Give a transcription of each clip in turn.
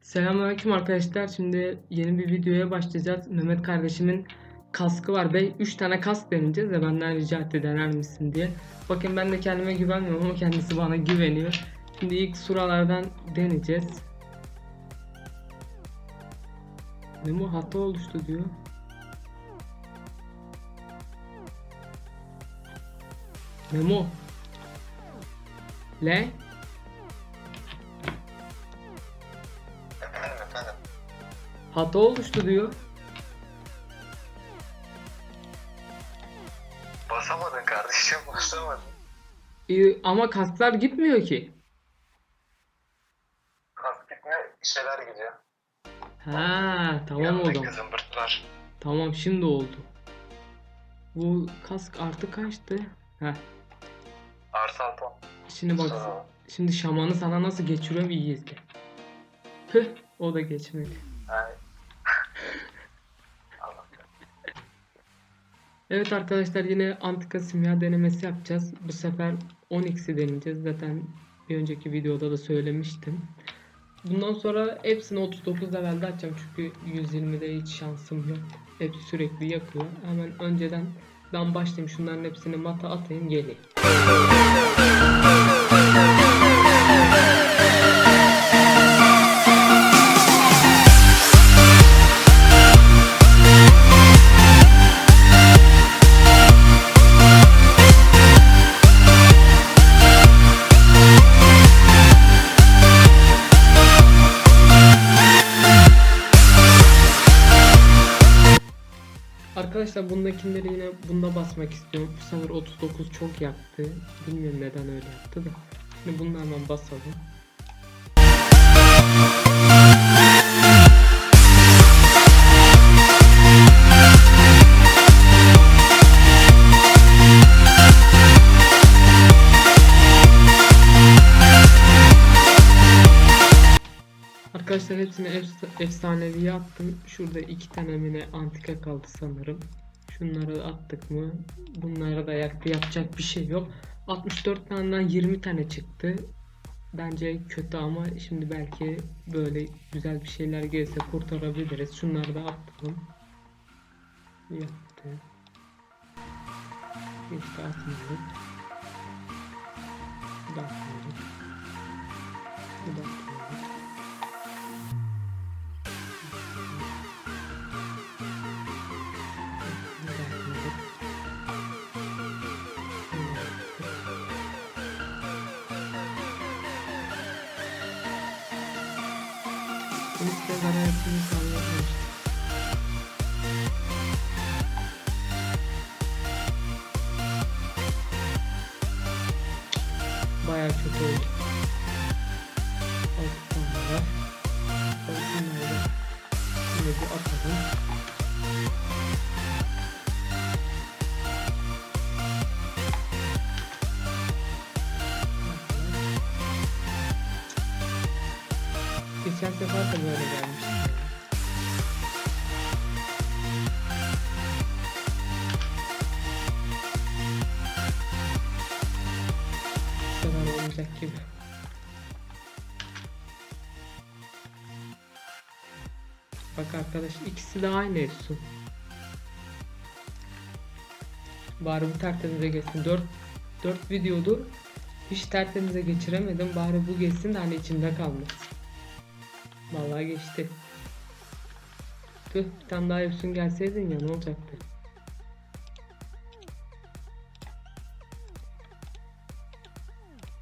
Selamünaleyküm arkadaşlar. Şimdi yeni bir videoya başlayacağız. Mehmet kardeşimin kaskı var ve 3 tane kask deneyeceğiz ve benden rica etti dener misin diye. Bakın ben de kendime güvenmiyorum ama kendisi bana güveniyor. Şimdi ilk suralardan deneyeceğiz. Memo hata oluştu diyor. Memo. Le. Efendim. Hata oluştu diyor. Basamadın kardeşim basamadın. Ee, ama kasklar gitmiyor ki. Kask gitmiyor şeyler gidiyor. Ha, tamam o Yanındaki zaman. Tamam şimdi oldu. Bu kask artı kaçtı? Heh. Arsa altı. Şimdi bak. Sonra- Şimdi şamanı sana nasıl geçiriyorum iyi izle. Hıh o da geçmedi. Allah. Evet arkadaşlar yine antika simya denemesi yapacağız. Bu sefer 10x'i deneyeceğiz. Zaten bir önceki videoda da söylemiştim. Bundan sonra hepsini 39 levelde açacağım çünkü 120'de hiç şansım yok. Hepsi sürekli yakıyor. Hemen önceden ben başlayayım şunların hepsini mata atayım geleyim. Arkadaşlar bundakileri yine bunda basmak istiyorum. Bu sefer 39 çok yaktı. Bilmiyorum neden öyle yaptı da. Şimdi bunu hemen basalım. Arkadaşlar hepsini efs- efsaneviye attım. Şurada iki tane mine antika kaldı sanırım. Şunları attık mı? Bunlara da yaktı. Yapacak bir şey yok. 64 taneden 20 tane çıktı. Bence kötü ama şimdi belki böyle güzel bir şeyler gelirse kurtarabiliriz. Şunları da attım. Yattı. İşte atmadık. Bu da atmadık. Bu da atmadık. Zarar ettiğini sanmıyorum. Bayağı kötü oldu. Geçen sefer de böyle gelmişti. Bu olmayacak gibi. Bak arkadaş ikisi de aynı Efsun. Bari bu tertemize geçsin. 4 4 videodur hiç tertemize geçiremedim. Bari bu geçsin de hani içimde kalmasın. Vallahi geçti. Tüh bir tane daha Efsun gelseydin ya ne olacaktı?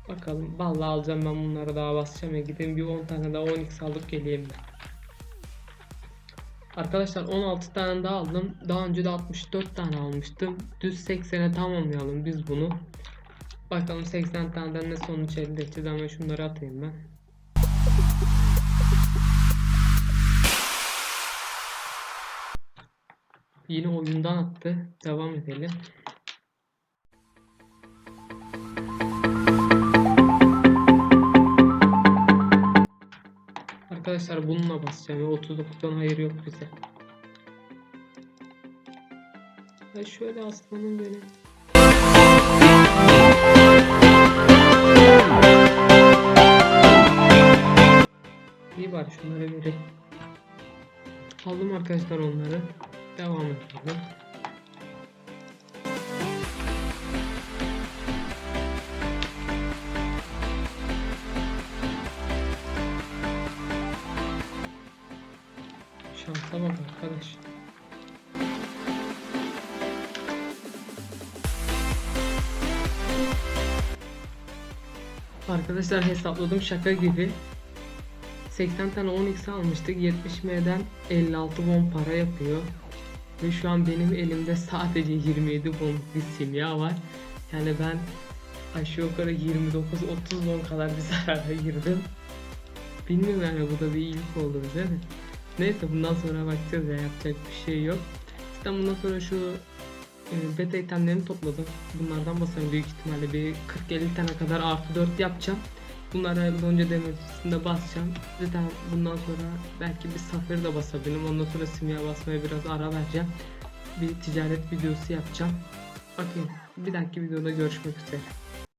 Bakalım vallahi alacağım ben bunları daha basacağım ya gideyim bir 10 tane daha 10x alıp geleyim ben. Arkadaşlar 16 tane daha aldım. Daha önce de 64 tane almıştım. Düz 80'e tamamlayalım biz bunu. Bakalım 80 taneden ne sonuç elde edeceğiz ama şunları atayım ben. Yine oyundan attı. Devam edelim. Arkadaşlar bununla basacağım. ya, 39'dan hayır yok bize. Ha şöyle aslanım benim. İyi bari şunları vereyim. Aldım arkadaşlar onları. Devam edelim. Şansa bak arkadaş. Arkadaşlar hesapladım şaka gibi. 80 tane 10x almıştık. 70M'den 56 won para yapıyor. Ve şu an benim elimde sadece 27 wonluk bir simya var. Yani ben aşağı yukarı 29-30 won kadar bir zarara girdim. Bilmiyorum yani bu da bir iyilik oldu bize de. Neyse bundan sonra bakacağız ya yapacak bir şey yok. Zaten bundan sonra şu e, beta itemlerini topladım. Bunlardan basarım büyük ihtimalle bir 40-50 tane kadar artı 4 yapacağım. Bunlara lonca demir üstünde basacağım. Zaten bundan sonra belki bir safir de basabilirim. Ondan sonra simya basmaya biraz ara vereceğim. Bir ticaret videosu yapacağım. Bakın bir dahaki videoda görüşmek üzere.